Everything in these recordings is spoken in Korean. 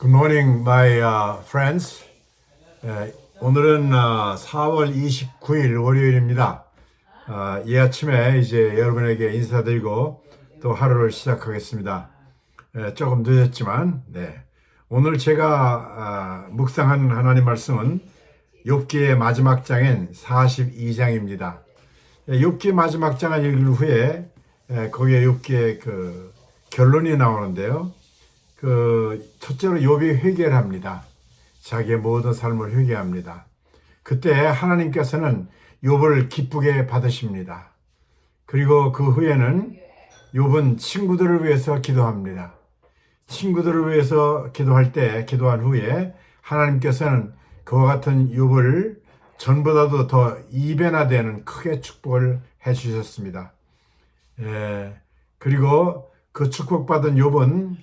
Good morning, my uh, friends. 에, 오늘은 어, 4월 29일 월요일입니다. 어, 이 아침에 이제 여러분에게 인사드리고 또 하루를 시작하겠습니다. 에, 조금 늦었지만, 네. 오늘 제가 어, 묵상한 하나님 말씀은 욥기의 마지막 장인 42장입니다. 욥기 마지막 장을 읽은 후에 에, 거기에 욥기의 그 결론이 나오는데요. 그 첫째로 욥이 회개를 합니다. 자기의 모든 삶을 회개합니다. 그때 하나님께서는 욥을 기쁘게 받으십니다. 그리고 그 후에는 욥은 친구들을 위해서 기도합니다. 친구들을 위해서 기도할 때 기도한 후에 하나님께서는 그와 같은 욥을 전보다도 더 이변화되는 크게 축복을 해 주셨습니다. 예, 그리고 그 축복받은 욥은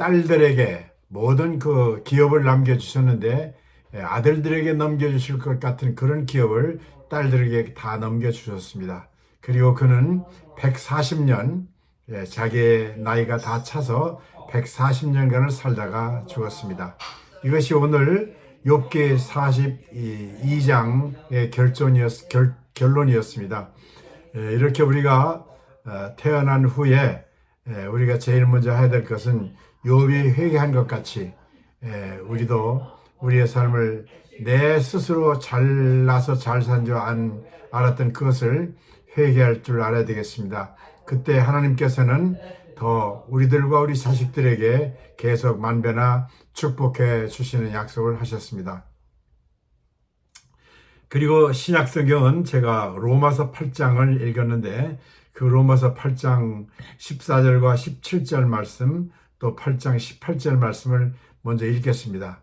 딸들에게 모든 그 기업을 남겨주셨는데 예, 아들들에게 넘겨주실 것 같은 그런 기업을 딸들에게 다 넘겨주셨습니다. 그리고 그는 140년 예, 자기의 나이가 다 차서 140년간을 살다가 죽었습니다. 이것이 오늘 욥기 42장의 결론이었, 결, 결론이었습니다. 예, 이렇게 우리가 어, 태어난 후에 예, 우리가 제일 먼저 해야 될 것은 욥이 회개한 것 같이 예, 우리도 우리의 삶을 내 스스로 잘나서 잘 산줄 알았던 그것을 회개할 줄 알아야 되겠습니다. 그때 하나님께서는 더 우리들과 우리 자식들에게 계속 만배나 축복해 주시는 약속을 하셨습니다. 그리고 신약 성경은 제가 로마서 8장을 읽었는데 그 로마서 8장 14절과 17절 말씀 또 8장 18절 말씀을 먼저 읽겠습니다.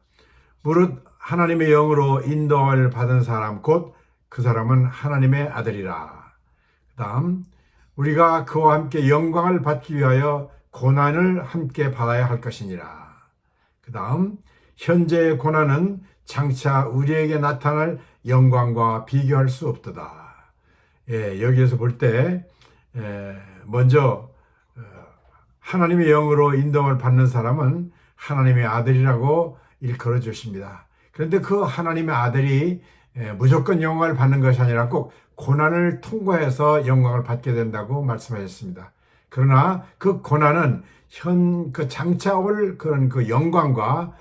무릇 하나님의 영으로 인도를 받은 사람 곧 그 사람은 하나님의 아들이라. 그다음 우리가 그와 함께 영광을 받기 위하여 고난을 함께 받아야 할 것이니라. 그 다음 현재의 고난은 장차 우리에게 나타날 영광과 비교할 수 없도다. 예, 여기에서 볼 때 먼저 어, 하나님의 영으로 인도를 받는 사람은 하나님의 아들이라고 일컬어 주십니다. 그런데 그 하나님의 아들이 무조건 영광을 받는 것이 아니라 꼭 고난을 통과해서 영광을 받게 된다고 말씀하셨습니다. 그러나 그 고난은 현 그 장차 올 그런 그 영광과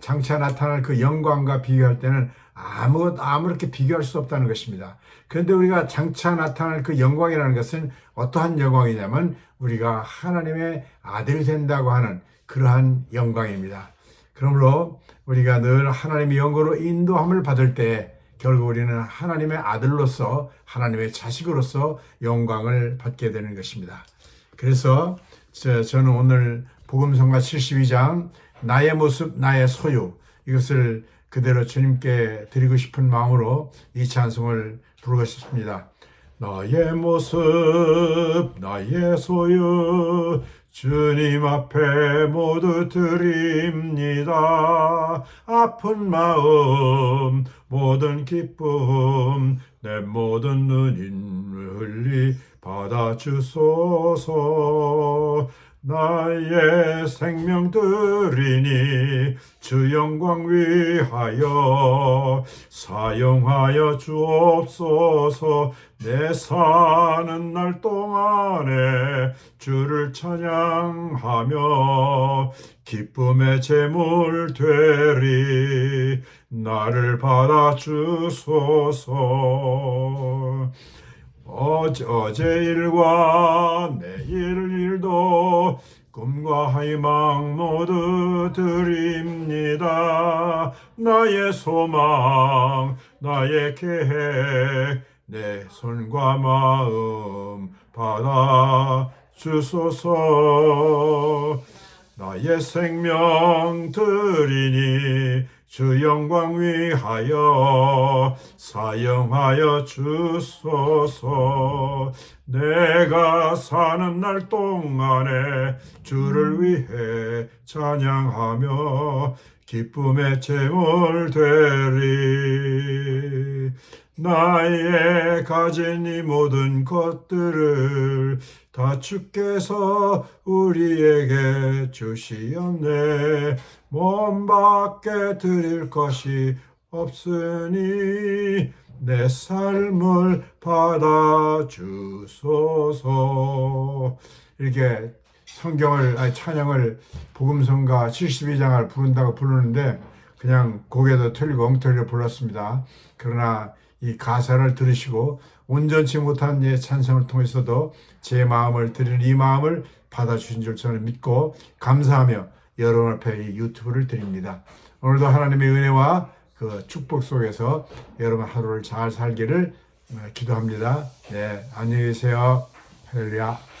장차 나타날 그 영광과 비교할 때는 아무 아무렇게 비교할 수 없다는 것입니다. 그런데 우리가 장차 나타날 그 영광이라는 것은 어떠한 영광이냐면 우리가 하나님의 아들이 된다고 하는 그러한 영광입니다. 그러므로 우리가 늘 하나님의 영광으로 인도함을 받을 때 결국 우리는 하나님의 아들로서 하나님의 자식으로서 영광을 받게 되는 것입니다. 그래서 저는 오늘 복음성가 72장 나의 모습 나의 소유 이것을 그대로 주님께 드리고 싶은 마음으로 이 찬송을 부르고 싶습니다. 나의 모습 나의 소유 주님 앞에 모두 드립니다. 아픈 마음, 모든 기쁨, 내 모든 눈인 흘리 받아주소서. 나의 생명들이니 주 영광 위하여 사용하여 주옵소서. 내 사는 날 동안에 주를 찬양하며 기쁨의 제물 되리. 나를 받아 주소서 어제, 일과 내일 일도 꿈과 희망 모두 드립니다. 나의 소망, 나의 계획, 내 손과 마음 받아 주소서. 나의 생명 드리니 주 영광 위하여 사용하여 주소서. 내가 사는 날 동안에 주를 위해 찬양하며 기쁨의 제물 되리. 나의 가진 이 모든 것들을 다 주께서 우리에게 주시었네 몸 밖에 드릴 것이 없으니 내 삶을 받아 주소서 이렇게 성경을 아니 찬양을 복음성가 72장을 부른다고 부르는데 그냥 고개도 틀리고 엉터리로 불렀습니다. 그러나 이 가사를 들으시고 온전치 못한 예 찬성을 통해서도 제 마음을 드리는 이 마음을 받아주신 줄 저는 믿고 감사하며 여러분 앞에 이 유튜브를 드립니다. 오늘도 하나님의 은혜와 그 축복 속에서 여러분 하루를 잘 살기를 어, 기도합니다. 네, 안녕히 계세요. 할렐루야.